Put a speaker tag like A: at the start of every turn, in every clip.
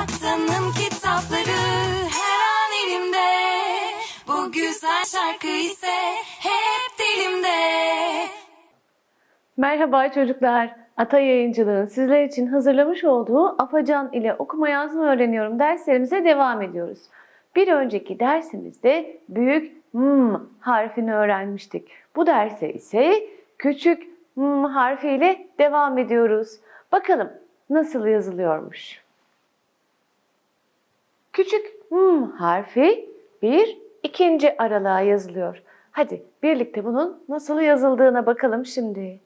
A: Atanım kitapları her an elimde Bu güzel şarkı ise hep dilimde
B: Merhaba çocuklar. Ata Yayıncılığın sizler için hazırlamış olduğu Afacan ile okuma yazma öğreniyorum derslerimize devam ediyoruz. Bir önceki dersimizde büyük M harfini öğrenmiştik. Bu derse ise küçük M harfiyle devam ediyoruz. Bakalım nasıl yazılıyormuş. Küçük M harfi bir ikinci aralığa yazılıyor. Hadi birlikte bunun nasıl yazıldığına bakalım şimdi.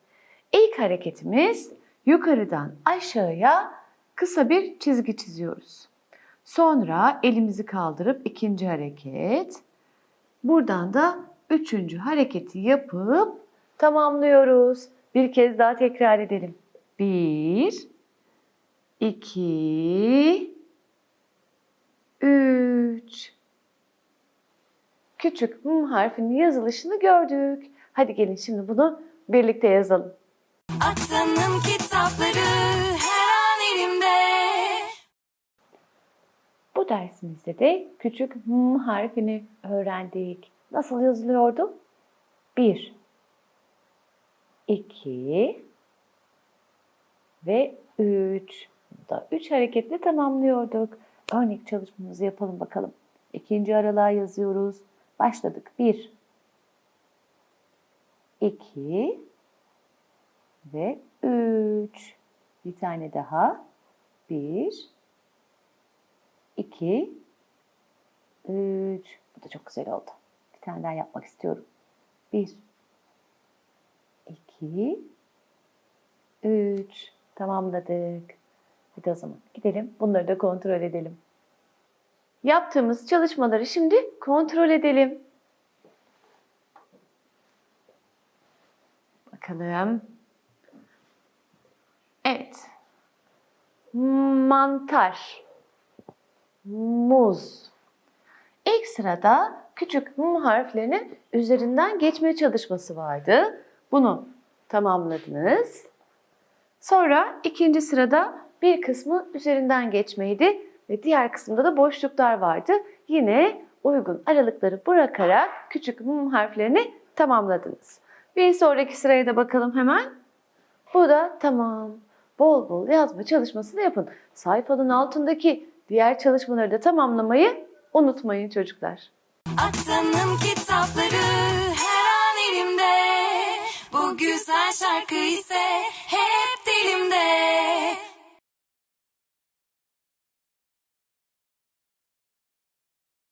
B: İlk hareketimiz yukarıdan aşağıya kısa bir çizgi çiziyoruz. Sonra elimizi kaldırıp ikinci hareket. Buradan da üçüncü hareketi yapıp tamamlıyoruz. Bir kez daha tekrar edelim. Bir, iki, Küçük M harfinin yazılışını gördük. Hadi gelin şimdi bunu birlikte yazalım.
A: Atanım kitapları her an elimde
B: Bu dersimizde de küçük M harfini öğrendik. Nasıl yazılıyordu? 1 2 ve 3. Da 3 hareketle tamamlıyorduk. Örnek çalışmamızı yapalım bakalım. İkinci aralığa yazıyoruz. Başladık. 1 2 ve 3. Bir tane daha. 1 2 3 Bu da çok güzel oldu. Bir tane daha yapmak istiyorum. 1 2 3 Tamamladık. Hadi o zaman gidelim. Bunları da kontrol edelim. Yaptığımız çalışmaları şimdi kontrol edelim. Bakalım. Evet. Mantar. Muz. İlk sırada küçük M harflerinin üzerinden geçme çalışması vardı. Bunu tamamladınız. Sonra ikinci sırada bir kısmı üzerinden geçmeydi ve diğer kısımda da boşluklar vardı. Yine uygun aralıkları bırakarak küçük M harflerini tamamladınız. Bir sonraki sıraya da bakalım hemen. Bu da tamam. Bol bol yazma çalışmasını yapın. Sayfanın altındaki diğer çalışmaları da tamamlamayı unutmayın çocuklar.
A: Atanım kitapları her an elimde Bu güzel şarkı ise dilimde